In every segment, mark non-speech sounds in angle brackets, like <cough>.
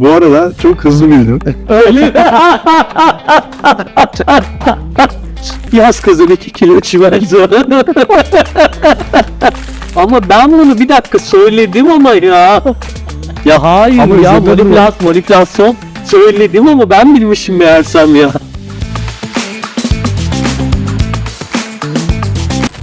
Bu arada çok hızlı bildim. Öyle. Yaz kızın iki kilo çimenzo. ama ben bunu bir dakika söyledim ama ya. Ya hayır Ama ya manipülasyon, manipülasyon söyledim ama ben bilmişim meğersem ya.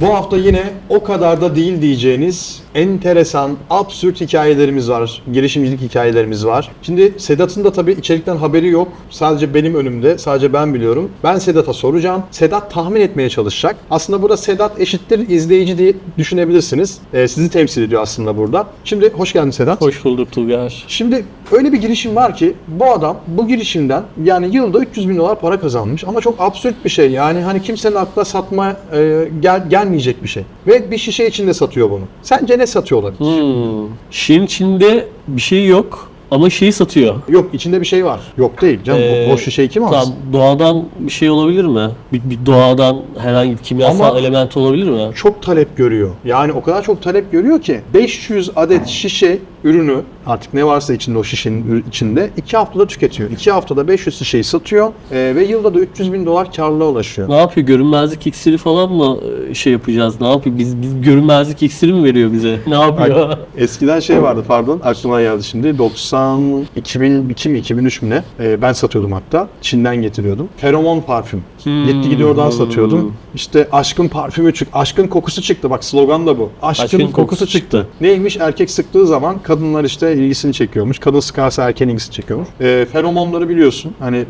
Bu hafta yine o kadar da değil diyeceğiniz enteresan, absürt hikayelerimiz var. Girişimcilik hikayelerimiz var. Şimdi Sedat'ın da tabii içerikten haberi yok. Sadece benim önümde, sadece ben biliyorum. Ben Sedat'a soracağım. Sedat tahmin etmeye çalışacak. Aslında burada Sedat eşittir izleyici diye düşünebilirsiniz. Ee, sizi temsil ediyor aslında burada. Şimdi hoş geldin Sedat. Hoş bulduk Tuğger. Şimdi öyle bir girişim var ki bu adam bu girişimden yani yılda 300 bin dolar para kazanmış ama çok absürt bir şey yani hani kimsenin aklına satma e, gel, gelmeyecek bir şey ve bir şişe içinde satıyor bunu. Sence ne satıyor olabilir? Hmm. Şirin içinde bir şey yok ama şeyi satıyor. Yok içinde bir şey var. Yok değil canım Ee, boş şişeyi kim Tamam, alsın? doğadan bir şey olabilir mi? Bir, bir doğadan herhangi bir kimyasal Ama- element olabilir mi? Çok talep görüyor. Yani o kadar çok talep görüyor ki 500 adet şişe ürünü artık ne varsa içinde o şişenin içinde 2 haftada tüketiyor. 2 haftada 500 şişeyi satıyor e, ve yılda da 300 bin dolar karlılığa ulaşıyor. Ne yapıyor? Görünmezlik iksiri falan mı e, şey yapacağız? Ne yapıyor? Biz, biz görünmezlik iksiri mi veriyor bize? <laughs> Ne yapıyor? Eskiden şey vardı pardon aklıma geldi şimdi 90 2002 mi 2003 mü ne Ee, ben satıyordum hatta Çin'den getiriyordum feromon parfüm gitti gidiyor oradan satıyordum işte aşkın parfümü çık aşkın kokusu çıktı bak slogan da bu aşkın, Aşkın kokusu, kokusu çıktı. çıktı. neymiş erkek sıktığı zaman kadınlar işte ilgisini çekiyormuş. Kadın sıkarsa erkeğin ilgisini çekiyormuş. Ee, feromonları biliyorsun. Hani e,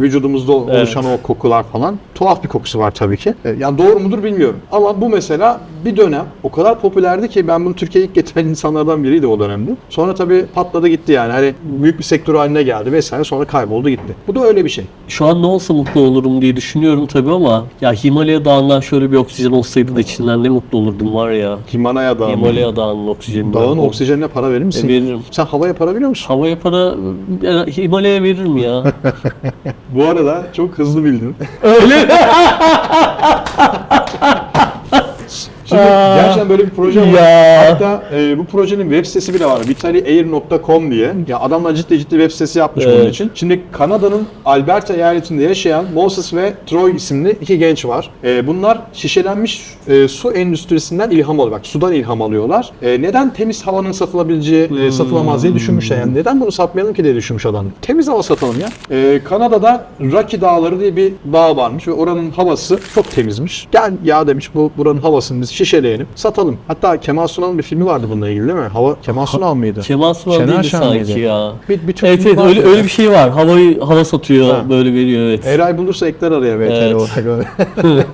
vücudumuzda oluşan o kokular falan. Tuhaf bir kokusu var tabii ki. Ee, yani doğru mudur bilmiyorum. Ama bu mesela bir dönem o kadar popülerdi ki ben bunu Türkiye'ye ilk getiren insanlardan biriydi o dönemde. Sonra tabii patladı gitti yani. Hani büyük bir sektör haline geldi vesaire sonra kayboldu gitti. Bu da öyle bir şey. Şu an ne olsa mutlu olurum diye düşünüyorum tabii ama ya Himalaya Dağı'ndan şöyle bir oksijen olsaydı da içinden ne mutlu olurdum var ya. Himalaya Dağı. Himalaya Dağı'nın oksijeni. Dağın oksijenine para verir misin? E, veririm. Sen havaya para veriyor musun? Havaya para ya, Himalaya veririm ya. <laughs> Bu arada çok hızlı bildin. Öyle. <laughs> Şimdi Aa, gerçekten böyle bir proje var. ya. Hatta e, bu projenin web sitesi bile var. VitaliAir.com diye. Ya adamlar ciddi ciddi web sitesi yapmış bunun Evet. için. Şimdi Kanada'nın Alberta eyaletinde yaşayan Moses ve Troy isimli iki genç var. E, bunlar şişelenmiş e, su endüstrisinden ilham alıyor. Bak sudan ilham alıyorlar. E, neden temiz havanın satılabileceği, e, satılamaz diye düşünmüşler. Yani neden bunu satmayalım ki diye düşünmüş adam. Temiz hava satalım ya. E, Kanada'da Rocky Dağları diye bir dağ varmış ve oranın havası çok temizmiş. Gel ya demiş bu buranın havasını biz şişeleyelim, satalım. Hatta Kemal Sunal'ın bir filmi vardı bununla ilgili değil mi? Hava Kemal Sunal mıydı? Kemal Sunal Şener değildi Şen sanki miydi? ya. Bir, bir Türk Evet filmi evet vardı öyle, ya. öyle bir şey var. Havayı hava satıyor Ha. böyle veriyor evet. Eray bulursa ekler araya VTR Evet. olarak. <laughs>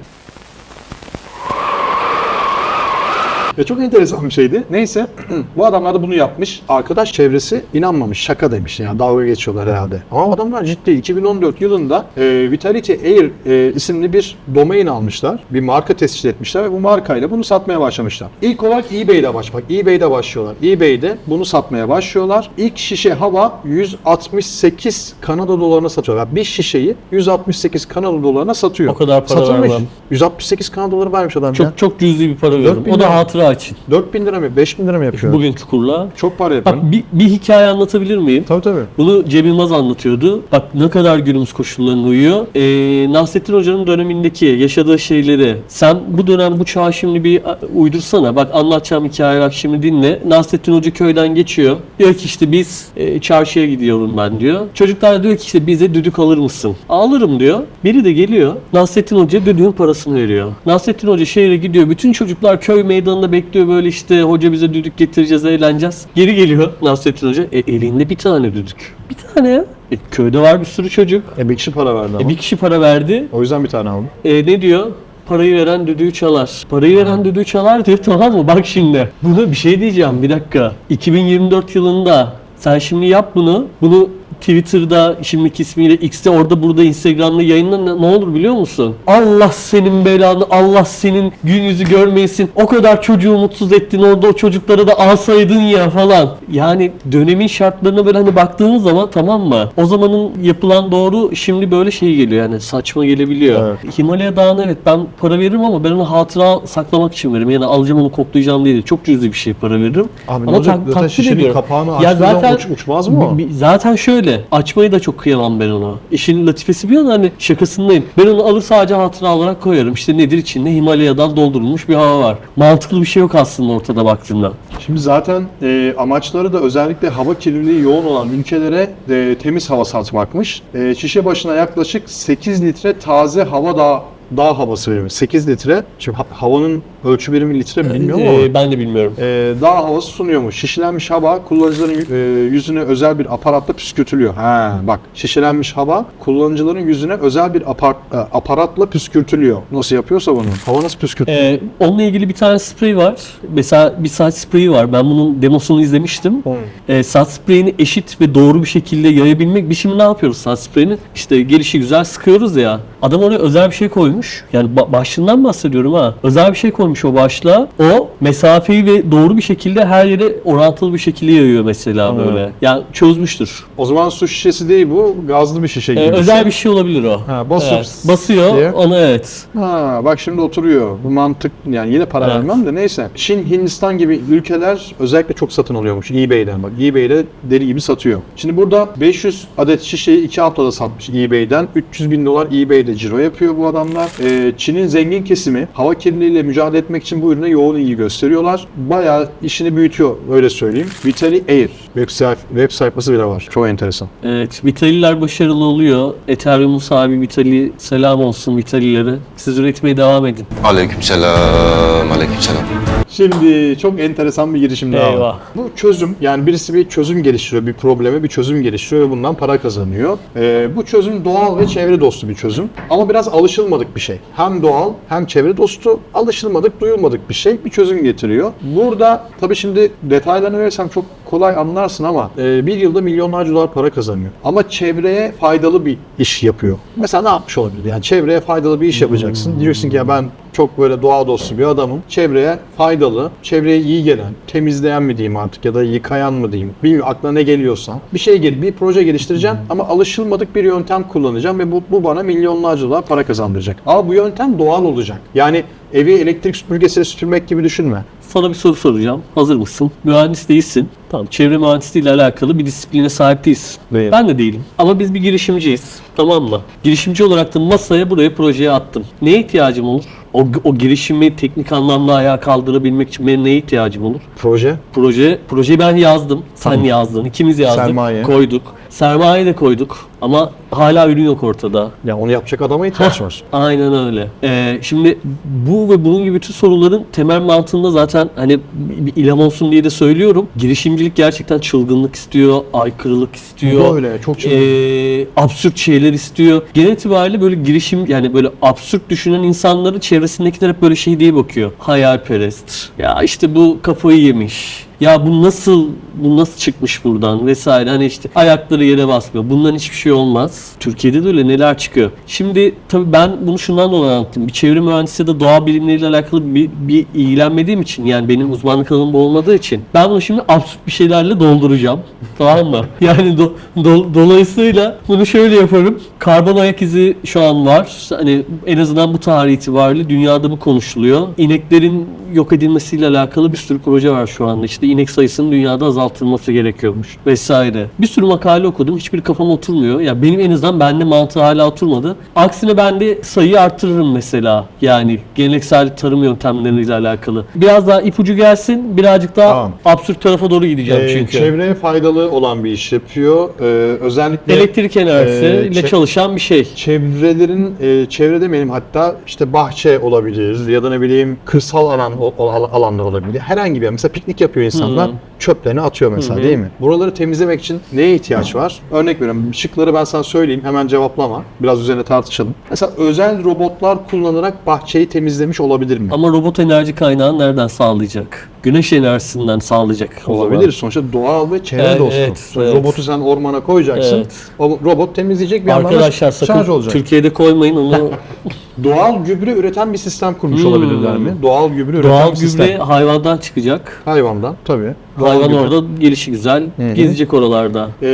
Ve çok enteresan bir şeydi. Neyse <clears throat> bu adamlar da bunu yapmış. Arkadaş çevresi inanmamış. Şaka demiş yani dalga geçiyorlar herhalde. Ama adamlar ciddi. 2014 yılında e, Vitality Air e, isimli bir domain almışlar. Bir marka tescil etmişler ve bu markayla bunu satmaya başlamışlar. İlk olarak eBay'de baş, bak eBay'de başlıyorlar. eBay'de bunu satmaya başlıyorlar. İlk şişe hava 168 Kanada dolarına satıyorlar. Bir şişeyi 168 Kanada dolarına satıyor. O kadar para Satılmış. vermem. 168 Kanada doları vermiş adam ya. Çok çok cüzi bir para. 4000 O da hatıra için. 4000 lira mı 5000 lira mı yapıyor? Bugünkü kurla. Çok para yapıyor. Bak bir, bir hikaye anlatabilir miyim? Tabii tabii. Bunu Cem Yılmaz anlatıyordu. Bak ne kadar günümüz koşullarına uyuyor. Ee, Nasrettin Hoca'nın dönemindeki yaşadığı şeyleri sen bu dönem bu çağa şimdi bir uydursana. Bak anlatacağım hikayeyi bak şimdi dinle. Nasrettin Hoca köyden geçiyor. Diyor ki işte biz e, çarşıya gidiyorum ben diyor. Çocuklar diyor ki işte bize düdük alır mısın? Alırım diyor. Biri de geliyor. Nasrettin Hoca düdüğün parasını veriyor. Nasrettin Hoca şehre gidiyor. Bütün çocuklar köy meydanında bekliyor böyle işte hoca bize düdük getireceğiz eğleneceğiz. Geri geliyor Nasrettin Hoca. E, elinde bir tane düdük. Bir tane ya. E, köyde var bir sürü çocuk. E bir kişi para verdi ama. E, bir kişi para verdi. O yüzden bir tane aldım. E, ne diyor? Parayı veren düdüğü çalar. Parayı veren düdüğü çalar diyor <laughs> tamam mı? Bak şimdi. Buna bir şey diyeceğim bir dakika. 2024 yılında sen şimdi yap bunu. Bunu Twitter'da şimdiki ismiyle X'te orada burada Instagram'da yayınla ne, ne olur biliyor musun? Allah senin belanı, Allah senin gün yüzü görmeyesin. O kadar çocuğu mutsuz ettin orada o çocuklara da alsaydın ya falan. Yani dönemin şartlarına böyle hani baktığınız zaman tamam mı? O zamanın yapılan doğru şimdi böyle şey geliyor yani saçma gelebiliyor. Himalaya Dağı'na evet ben para veririm ama ben onu hatıra saklamak için veririm. Yani alacağım onu koklayacağım değil. Çok cüzi bir şey para veririm. Abi ne ama olacak? tak- Zaten takdir şişenin ediyorum. kapağını Ya açtığın zaman zaten uç- uçmaz mı o? Bi- Zaten şöyle açmayı da çok kıyamam ben ona. İşin latifesi bir yana hani şakasındayım. Ben onu alır sadece hatıra olarak koyarım. İşte nedir içinde Himalaya'dan doldurulmuş bir hava var. Mantıklı bir şey yok aslında ortada baktığımda. Şimdi zaten e, amaçları da özellikle hava kirliliği yoğun olan ülkelere e, temiz hava satmakmış. E, şişe başına yaklaşık 8 litre taze hava da dağ havası veriyor. 8 litre. Şimdi ha- havanın ölçü birimi litre mi bilmiyorum ama. Ee, ben de bilmiyorum. e, dağ havası sunuyormuş. Şişelenmiş hava kullanıcıların e, yüzüne özel bir aparatla püskürtülüyor. Ha bak şişelenmiş hava kullanıcıların yüzüne özel bir apar- e, aparatla püskürtülüyor. Nasıl yapıyorsa bunu. Hava nasıl püskürtülüyor? Ee, onunla ilgili bir tane sprey var. Mesela bir saç spreyi var. Ben bunun demosunu izlemiştim. Ee, saç spreyini eşit ve doğru bir şekilde yayabilmek. Biz şimdi ne yapıyoruz saç spreyini? İşte gelişi güzel sıkıyoruz ya. Adam oraya özel bir şey koymuş. Yani ba- başlığından bahsediyorum ha. Özel bir şey koymuş o başlığa. O mesafeyi ve doğru bir şekilde her yere orantılı bir şekilde yayıyor mesela Anladım. böyle. Yani çözmüştür. O zaman su şişesi değil bu. Gazlı bir şişe gibi. Ee, bir özel şey. bir şey olabilir o. Ha, basıp Evet, basıyor diye. onu evet. Ha, bak şimdi oturuyor. Bu mantık yani yine para Evet. vermem de neyse. Çin, Hindistan gibi ülkeler özellikle çok satın alıyormuş eBay'den. Bak eBay'de deli gibi satıyor. Şimdi burada 500 adet şişeyi 2 haftada satmış eBay'den. 300 bin dolar eBay'de ciro yapıyor bu adamlar. Ee, Çin'in zengin kesimi hava kirliliğiyle mücadele etmek için bu ürüne yoğun ilgi gösteriyorlar. Bayağı işini büyütüyor öyle söyleyeyim. Vitali Air web, sayf web sayfası bile var. Çok enteresan. Evet, Vitaliler başarılı oluyor. Ethereum'un sahibi Vitali, selam olsun Vitalilere. Siz üretmeye devam edin. Aleykümselam, aleykümselam. Şimdi çok enteresan bir girişim daha Eyvah. var. Bu çözüm yani birisi bir çözüm geliştiriyor, bir probleme bir çözüm geliştiriyor ve bundan para kazanıyor. Ee, bu çözüm doğal ve çevre dostu bir çözüm. Ama biraz alışılmadık bir şey. Hem doğal hem çevre dostu, alışılmadık, duyulmadık bir şey bir çözüm getiriyor. Burada tabii şimdi detaylarını verirsem çok kolay anlarsın ama e, bir yılda milyonlarca dolar para kazanıyor. Ama çevreye faydalı bir iş yapıyor. Mesela ne yapmış olabilir? Yani çevreye faydalı bir iş yapacaksın. Diyorsun ki ya ben çok böyle doğa dostu bir adamım. Çevreye faydalı, çevreye iyi gelen, temizleyen mi diyeyim artık ya da yıkayan mı diyeyim. Bilmiyorum aklına ne geliyorsa. Bir şey gel, bir proje geliştireceğim ama alışılmadık bir yöntem kullanacağım ve bu, bu bana milyonlarca dolar para kazandıracak. Ama bu yöntem doğal olacak. Yani evi elektrik süpürgesiyle süpürmek gibi düşünme. Sana bir soru soracağım. Hazır mısın? Mühendis değilsin. Tamam, çevre mühendisliği ile alakalı bir disipline sahip değilsin. Değilim. Ben de değilim. Ama biz bir girişimciyiz. Tamam mı? Girişimci olarak da masaya buraya projeye attım. Neye ihtiyacım olur? O, o girişimi teknik anlamda ayağa kaldırabilmek için benim neye ihtiyacım olur? Proje. Proje, projeyi ben yazdım. Sen Tamam. yazdın. ikimiz yazdık. Sermaye. Koyduk. Sermaye de koyduk. Ama hala ürün yok ortada. Ya onu yapacak adama ihtiyaç var. Aynen öyle. Ee, şimdi bu ve bunun gibi bütün soruların temel mantığında zaten hani bir ilham olsun diye de söylüyorum. Girişimcilik gerçekten çılgınlık istiyor, aykırılık istiyor. Bu da öyle, çok çılgın. Ee, absürt şeyler istiyor. Genel itibariyle böyle girişim yani böyle absürt düşünen insanları çevresindekiler hep böyle şey diye bakıyor. Hayalperest. Ya işte bu kafayı yemiş. Ya bu nasıl bu nasıl çıkmış buradan vesaire hani işte ayakları yere basmıyor. Bundan hiçbir şey olmaz. Türkiye'de de öyle neler çıkıyor. Şimdi tabii ben bunu şundan dolayı anlattım. Bir çevre mühendisi ya da doğa bilimleriyle alakalı bir, bir ilgilenmediğim için yani benim uzmanlık alanım bu olmadığı için ben bunu şimdi absürt bir şeylerle dolduracağım. <laughs> tamam mı? Yani do- do- dolayısıyla bunu şöyle yaparım. Karbon ayak izi şu an var. Hani en azından bu tarih itibariyle dünyada bu konuşuluyor. İneklerin yok edilmesiyle alakalı bir sürü proje var şu anda. İşte inek sayısının dünyada azaltılması gerekiyormuş vesaire. Bir sürü makale okudum. Hiçbiri kafama oturmuyor. Ya benim en azından bende mantığı hala oturmadı. Aksine ben de sayıyı arttırırım mesela. Yani geleneksel tarım yöntemleriyle alakalı. Biraz daha ipucu gelsin. Birazcık daha Tamam. absürt tarafa doğru gideceğim Ee, çünkü. çevreye faydalı olan bir iş yapıyor. Ee, özellikle Elektrik enerjisi Ee, ile çalışan bir şey. çevrelerin e, çevre demeyelim hatta işte bahçe olabilir ya da ne bileyim kırsal alan alanlar olabilir. Herhangi bir yer. Mesela piknik yapıyor insanlar. Çöplerini atıyor atıyor mesela Hı hı. değil mi? Buraları temizlemek için neye ihtiyaç var? Örnek veriyorum. Şıkları ben sana söyleyeyim. Hemen cevaplama. Biraz üzerine tartışalım. Mesela özel robotlar kullanarak bahçeyi temizlemiş olabilir mi? Ama robot enerji kaynağını nereden sağlayacak? Güneş enerjisinden sağlayacak. o zaman. Olabilir. Sonuçta doğal ve çevre Evet, dostu. evet, evet. Robotu sen ormana koyacaksın. Evet. O robot temizleyecek bir yandan da Arkadaşlar şarj sakın olacak. Türkiye'de koymayın onu. <laughs> Doğal gübre üreten bir sistem kurmuş Hmm. olabilirler mi? Doğal gübre üreten Doğal bir sistem. gübre hayvandan çıkacak. Hayvandan tabii. Doğal Hayvan gübre. orada gelişi güzel hı. gezecek oralarda. Ee,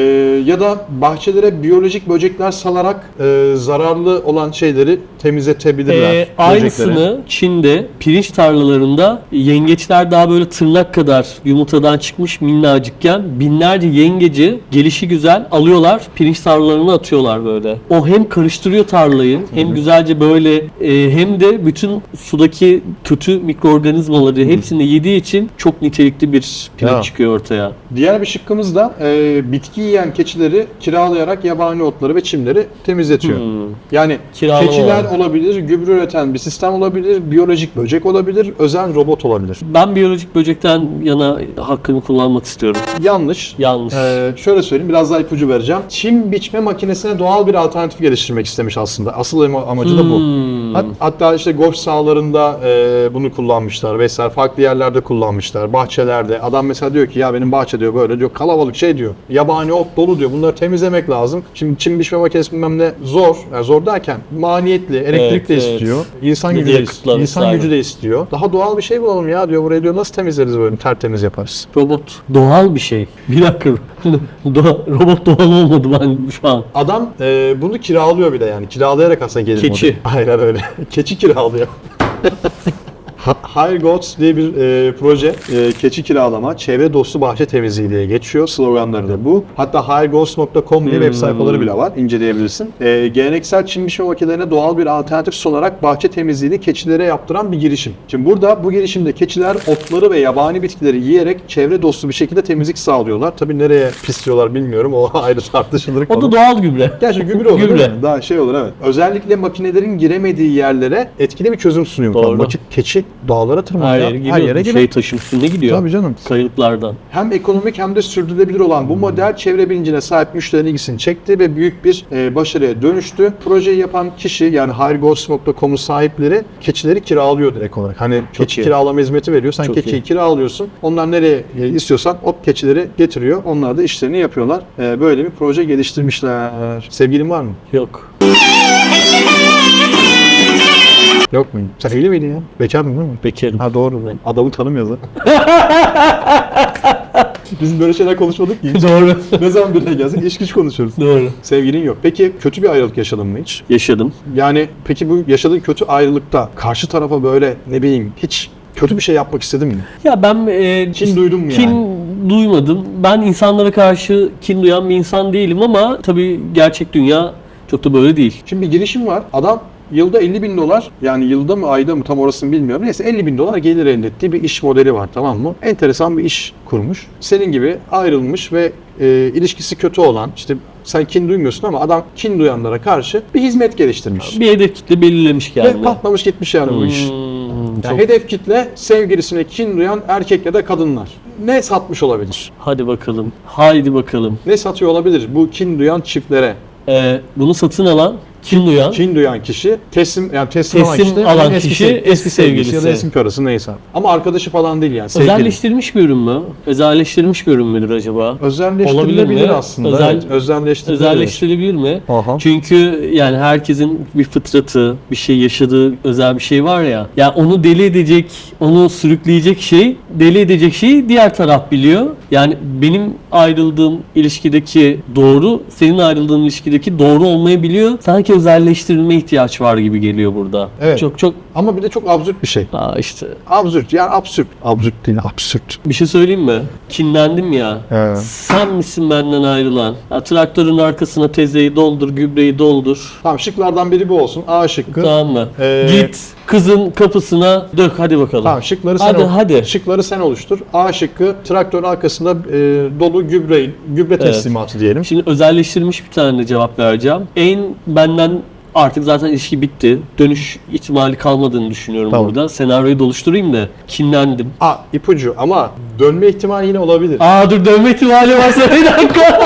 ya da bahçelere biyolojik böcekler salarak e, zararlı olan şeyleri temizletebilirler. Ee, böcekleri. aynısını Çin'de pirinç tarlalarında yengeçler daha böyle tırnak kadar yumurtadan çıkmış minnacıkken binlerce yengeci gelişi güzel alıyorlar pirinç tarlalarına atıyorlar böyle. O hem karıştırıyor tarlayı hem güzelce böyle e, hem de bütün sudaki kötü mikroorganizmaları hepsini yediği için çok nitelikli bir pirinç Ya. çıkıyor ortaya. Diğer bir şıkkımız da e, bitki yiyen keçileri kiralayarak yabani otları ve çimleri temizletiyor. Hmm. Yani Kiralama keçiler var. olabilir, gübre üreten bir sistem olabilir, biyolojik böcek olabilir, özel robot olabilir. Ben biyolojik böcekten yana hakkımı kullanmak istiyorum. Yanlış. Yanlış. Ee, şöyle söyleyeyim biraz daha ipucu vereceğim. Çim biçme makinesine doğal bir alternatif geliştirmek istemiş aslında. Asıl ama- amacı da bu. Hmm. Hat- Hatta işte golf sahalarında e, bunu kullanmışlar vesaire. Farklı yerlerde kullanmışlar. Bahçelerde. Adam mesela diyor ki ya benim bahçe diyor böyle diyor kalabalık şey diyor. Yabani ot dolu diyor. Bunları temizlemek lazım. Şimdi çim biçme makinesi bilmem ne zor. Yani zor derken maliyetli, elektrik de Evet, evet. istiyor. İnsan gücü de insan gücü de istiyor. Daha doğal bir şey bulalım ya diyor. Burayı diyor nasıl temizleriz böyle tertemiz yaparız. Robot doğal bir şey. Bir dakika. Doğa- robot doğal olmadı ben şu an. Adam e, bunu kiralıyor bir de yani. Kiralayarak aslında gelir Keçi. modeli. Aynen öyle. <laughs> Keçi kiralıyor. <laughs> Hire Goats diye bir e, proje. E, keçi kiralama, çevre dostu bahçe temizliği diye geçiyor. Sloganları da bu. Hatta hiregoats.com diye web sayfaları bile var. İnceleyebilirsin. E, geleneksel çim biçme makinelerine doğal bir alternatif sunarak bahçe temizliğini keçilere yaptıran bir girişim. Şimdi burada bu girişimde keçiler otları ve yabani bitkileri yiyerek çevre dostu bir şekilde temizlik sağlıyorlar. Tabii nereye pisliyorlar bilmiyorum. O <laughs> ayrı tartışılır. O da doğal gübre. Gerçi gübre olur Gübre. Daha şey olur evet. Özellikle makinelerin giremediği yerlere etkili bir çözüm sunuyor. Doğru. Vakit keçi dağlara tırmanıyor. Her yere gidiyor. Her yere şey taşın üstünde gidiyor. Tabii canım. Kayalıklardan. Hem ekonomik hem de sürdürülebilir olan bu model çevre bilincine sahip müşterinin ilgisini çekti ve büyük bir e, başarıya dönüştü. Projeyi yapan kişi yani hiregoals.com'un sahipleri keçileri kiralıyor direkt olarak. Hani keçi iyi. kiralama hizmeti veriyor. Sen Çok keçiyi iyi. kiralıyorsun. Onlar nereye istiyorsan o keçileri getiriyor. Onlar da işlerini yapıyorlar. E, böyle bir proje geliştirmişler. Sevgilin var mı? Yok. <laughs> Yok mu? Sen evli miydin ya? Bekardın değil mi? Bekarım. Ha doğru. Adamı tanımıyoruz ha. <laughs> Biz böyle şeyler konuşmadık ki. <laughs> Doğru. ne zaman birine gelsek iş güç konuşuyoruz. Doğru. Sevgilin yok. Peki kötü bir ayrılık yaşadın mı hiç? Yaşadım. Yani peki bu yaşadığın kötü ayrılıkta karşı tarafa böyle ne bileyim hiç kötü bir şey yapmak istedin mi? Ya ben e, Kin duydun mu kin yani? duymadım. Ben insanlara karşı kin duyan bir insan değilim ama tabii gerçek dünya çok da böyle değil. Şimdi bir girişim var. Adam yılda 50 bin dolar yani yılda mı ayda mı tam orasını bilmiyorum. Neyse 50 bin dolar gelir elde ettiği bir iş modeli var tamam mı? Enteresan bir iş kurmuş. Senin gibi ayrılmış ve e, ilişkisi kötü olan işte sen kin duymuyorsun ama adam kin duyanlara karşı bir hizmet geliştirmiş. Bir hedef kitle belirlemiş Ve kendine. patlamış gitmiş yani bu iş. Hmm, Yani çok- hedef kitle sevgilisine kin duyan erkek ya da kadınlar. Ne satmış olabilir? Hadi bakalım. Haydi bakalım. Ne satıyor olabilir bu kin duyan çiftlere? Ee, bunu satın alan, kin duyan, Kin duyan kişi teslim yani teslim, alan Teslim kişi, de alan kişi, sev- eski sevgilisi. ya da eski karısı neyse. Ama arkadaşı falan değil yani. sevgili. özelleştirilmiş bir ürün mü? Özelleştirilmiş bir ürün müdür acaba? Özelleştirilebilir Olabilir mi? aslında. Özel- evet, özelleştirilebilir. Özelleştirilebilir mi? Aha. Çünkü yani herkesin bir fıtratı, bir şey yaşadığı özel bir şey var ya. Ya onu deli edecek, onu sürükleyecek şey, deli edecek şeyi diğer taraf biliyor. Yani benim ayrıldığım ilişkideki doğru, senin ayrıldığın ilişkideki doğru olmayabiliyor. Sanki özelleştirilme ihtiyaç var gibi geliyor burada. Evet. Çok çok Ama bir de çok absürt bir şey. Aa işte Absürt yani absürt. Absürt değil absürt. bir şey söyleyeyim mi? Kinlendim ya. Evet. Sen misin benden ayrılan? Ya, traktörün arkasına tezeyi doldur, gübreyi doldur. Tamam şıklardan biri bu olsun. A şıkkı. Tamam mı? Ee, Git kızın kapısına dök hadi bakalım. Tamam şıkları sen Hadi, ol- hadi. Şıkları sen oluştur. A şıkkı traktörün arkasında e, dolu gübre gübre teslimatı diyelim. Şimdi özelleştirilmiş bir tane cevap vereceğim. En benden Artık zaten ilişki bitti. Dönüş ihtimali kalmadığını düşünüyorum Tamam. burada. Senaryoyu da oluşturayım da kinlendim. Aa ipucu ama dönme ihtimali yine olabilir. Aa dur dönme ihtimali varsa <laughs> bir dakika.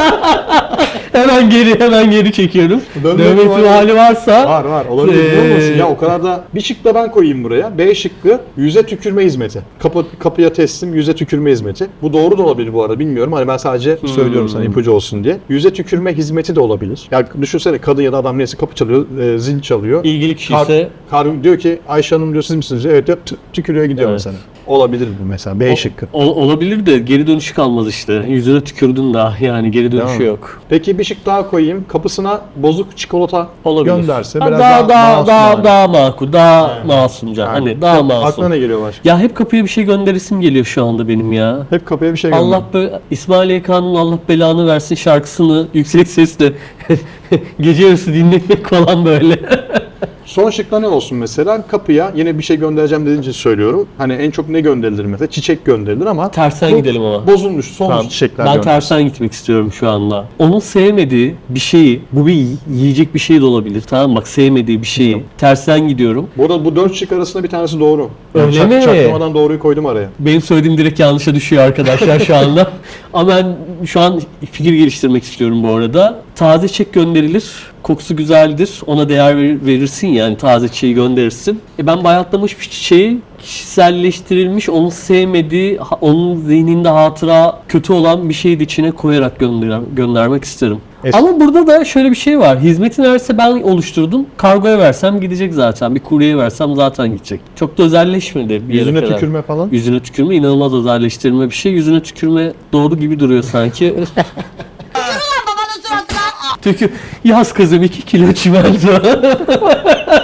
Hemen geri hemen geri çekiyorum. Dönme Dönme, ihtimali- ihtimali varsa Var var olabilir Ee, ee... olmasın ya o kadar da bir şık da ben koyayım buraya. B şıkkı yüze tükürme hizmeti. Kapı, kapıya teslim yüze tükürme hizmeti. Bu doğru da olabilir bu arada bilmiyorum. Hani ben sadece söylüyorum sana ipucu olsun diye. Yüze tükürme hizmeti de olabilir. Ya düşünsene kadın ya da adam neyse kapı çalıyor, e, zil çalıyor. ilgili kişi Kar, ise kar- diyor ki Ayşe Hanım diyor siz misiniz? Evet diyor tü- tükürüyor gidiyor Evet. mesela. Olabilir bu mesela B şıkkı. Ol- olabilir de geri dönüşü kalmaz işte. Yüzüne tükürdün daha yani geri dönüşü Değil mi? yok. Peki bir şık daha koyayım. Kapısına bozuk çikolata Olabilir. gönderse Ha, biraz daha daha daha, daha daha, hali. makul, daha masumca. Hani daha masum. Aklına ne geliyor başka? Ya hep kapıya bir şey gönderisim geliyor şu anda benim ya. Hep kapıya bir şey gönder. Allah böyle İsmail Yekan'ın Allah belanı versin şarkısını yüksek sesle <laughs> gece yarısı dinletmek falan böyle. <laughs> Son şıkta ne olsun mesela? Kapıya yine bir şey göndereceğim dediğince söylüyorum. Hani en çok ne gönderilir mesela? Çiçek gönderilir ama Tersten bu gidelim ama. Bozulmuş, son Tamam. çiçekler Ben gönder. tersten gitmek istiyorum şu anda. Onun sevmediği bir şeyi, bu bir yiyecek bir şey de olabilir tamam mı? Bak sevmediği bir şeyi. Tersten gidiyorum. Bu arada bu dört şık arasında bir tanesi doğru. Öyle mi? Çaktırmadan doğruyu koydum araya. Benim söylediğim direkt yanlışa düşüyor arkadaşlar şu anda. <laughs> Ama ben şu an fikir geliştirmek istiyorum bu arada. Taze çiçek gönderilir. Kokusu güzeldir. Ona değer ver- verirsin yani taze çiçeği gönderirsin. E ben bayatlamış bir çiçeği kişiselleştirilmiş, onu sevmediği, onun zihninde hatıra kötü olan bir şeyi de içine koyarak gönder göndermek isterim. Es- Ama burada da şöyle bir şey var. Hizmeti neredeyse ben oluşturdum. Kargoya versem gidecek zaten. Bir kuryeye versem zaten gidecek. Çok da özelleşmedi bir yere Yüzüne kadar. tükürme falan. Yüzüne tükürme inanılmaz özelleştirme bir şey. Yüzüne tükürme doğru gibi duruyor sanki. <laughs> Tükür. Yaz kızım 2 kilo çimento. <laughs>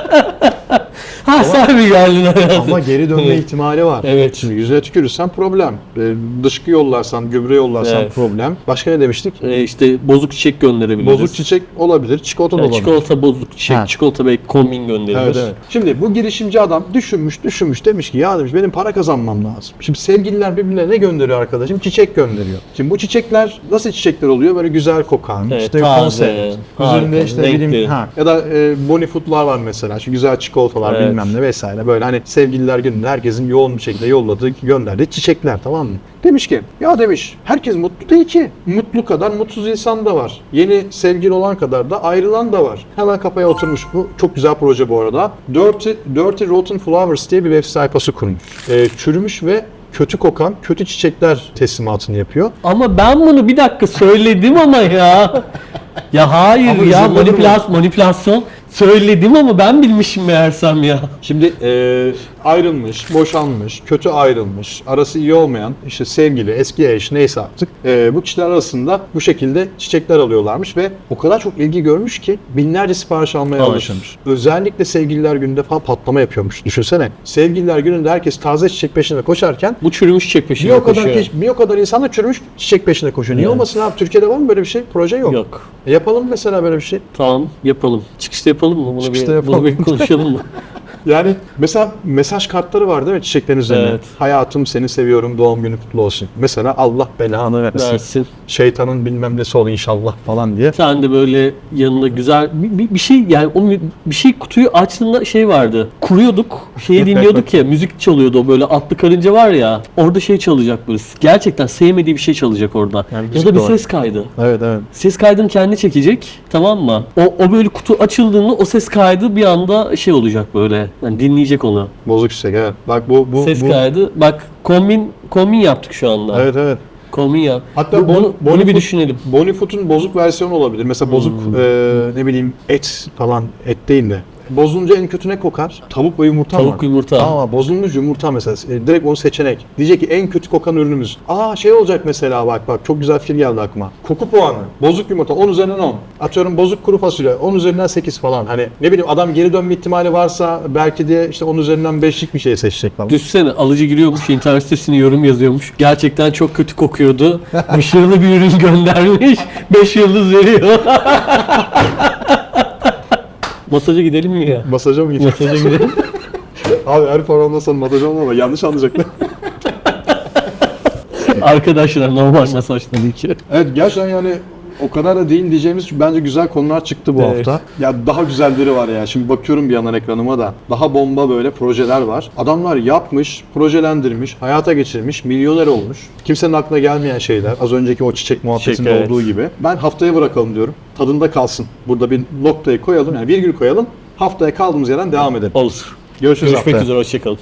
ha sen mi geldin hayatım? Ama geri dönme ihtimali var. Evet. Şimdi yüzüne tükürürsen problem. Ee, dışkı yollarsan, gübre yollarsan Evet. problem. Başka ne demiştik? Ee, işte bozuk çiçek gönderebiliriz. Bozuk çiçek olabilir, çikolata da Yani olabilir. çikolata bozuk çiçek, Ha. çikolata belki kombin gönderilir. Evet, evet. Şimdi bu girişimci adam düşünmüş düşünmüş demiş ki ya demiş benim para kazanmam lazım. Şimdi sevgililer birbirine ne gönderiyor arkadaşım? Çiçek gönderiyor. Şimdi bu çiçekler nasıl çiçekler oluyor? Böyle güzel kokan, Evet, işte taze, konser, harika, işte renkli. bileyim, ha. ya da e, bonifootlar var mesela. Şu güzel çikolatalar Evet. bilmem ne vesaire. Böyle hani sevgililer gününde herkesin yoğun bir şekilde yolladığı, gönderdiği çiçekler tamam mı? Demiş ki ya demiş herkes mutlu değil ki. Mutlu kadar mutsuz insan da var. Yeni sevgili olan kadar da ayrılan da var. Hemen kafaya oturmuş bu. Çok güzel proje bu arada. Dirty, Dirty Rotten Flowers diye bir web sayfası kurmuş. Ee, çürümüş ve kötü kokan kötü çiçekler teslimatını yapıyor. Ama ben bunu bir dakika söyledim ama ya. Ya hayır Ama ya manipülasyon, manipülasyon söyledim ama ben bilmişim meğersem ya. Şimdi e, ayrılmış, boşanmış, kötü ayrılmış, arası iyi olmayan işte sevgili, eski eş neyse artık e, bu kişiler arasında bu şekilde çiçekler alıyorlarmış ve o kadar çok ilgi görmüş ki binlerce sipariş almaya Alır. başlamış. Özellikle sevgililer gününde falan patlama yapıyormuş. Düşünsene. Sevgililer gününde herkes taze çiçek peşinde koşarken Bu çürümüş çiçek bir peşine o kadar koşuyor. bir o kadar insan da çürümüş çiçek peşinde koşuyor. Niye Evet. olmasın abi? Türkiye'de var mı böyle bir şey? Proje yok. Yok. E yapalım mesela böyle bir şey. Tamam yapalım. Çıkışta yapalım mı? Bunu Çıkışta bir, yapalım. Bunu bir konuşalım mı? <laughs> Yani mesela mesaj kartları var değil mi çiçeklerin üzerine? Evet. Hayatım seni seviyorum doğum günü kutlu olsun. Mesela Allah belanı versin. Versin. Şeytanın bilmem nesi ol inşallah falan diye. Sen de böyle yanında güzel bir, bir, bir şey yani o bir, şey kutuyu açtığında şey vardı. Kuruyorduk. Şeyi <laughs> dinliyorduk ya müzik çalıyordu o böyle atlı karınca var ya. Orada şey çalacak böyle. Gerçekten sevmediği bir şey çalacak orada. Yani ya da bir ses kaydı. Evet evet. Ses kaydını kendi çekecek tamam mı? O, o böyle kutu açıldığında o ses kaydı bir anda şey olacak böyle. Yani dinleyecek onu. Bozuk çiçek evet. Bak bu bu ses bu. kaydı. Bak kombin kombin yaptık şu anda. Evet evet. Kombin yap. Hatta Bu- bon- bunu, bunu bir Bonifoot- düşünelim. Bonifoot'un bozuk versiyonu olabilir. Mesela bozuk e, ne bileyim et falan et değil de. Bozulunca en kötü ne kokar? Tavuk ve yumurta? Tavuk yumurta. Ama bozulmuş yumurta mesela. E, direkt onu seçenek. Diyecek ki en kötü kokan ürünümüz. Aa şey olacak mesela bak bak çok güzel fikir geldi aklıma. Koku puanı. Bozuk yumurta 10 üzerinden 10. Atıyorum bozuk kuru fasulye 10 üzerinden 8 falan. Hani ne bileyim adam geri dönme ihtimali varsa belki de işte 10 üzerinden 5'lik bir şey seçecek falan. Düşsene alıcı giriyormuş internet sitesine yorum yazıyormuş. Gerçekten çok kötü kokuyordu. Başarılı bir ürün göndermiş. 5 yıldız veriyor. <laughs> Masaja gidelim mi ya? Masaja mı gidecek? Masaja gidelim. <laughs> Abi her programda sonra masaj olma ama yanlış anlayacaklar. Arkadaşlar normal masaj tabii ki. evet gerçekten yani o kadar da değil diyeceğimiz bence güzel konular çıktı bu Evet. hafta. Ya daha güzelleri var ya. Şimdi bakıyorum bir yandan ekranıma da. Daha bomba böyle projeler var. Adamlar yapmış, projelendirmiş, hayata geçirmiş, milyoner olmuş. Kimsenin aklına gelmeyen şeyler. Az önceki o çiçek muhabbetinde Çiçek, evet. olduğu gibi. Ben haftaya bırakalım diyorum. Tadında kalsın. Burada bir noktayı koyalım. Yani virgül koyalım. Haftaya kaldığımız yerden devam edelim. Olur. Görüşürüz Görüşmek haftaya. üzere. Hoşçakalın.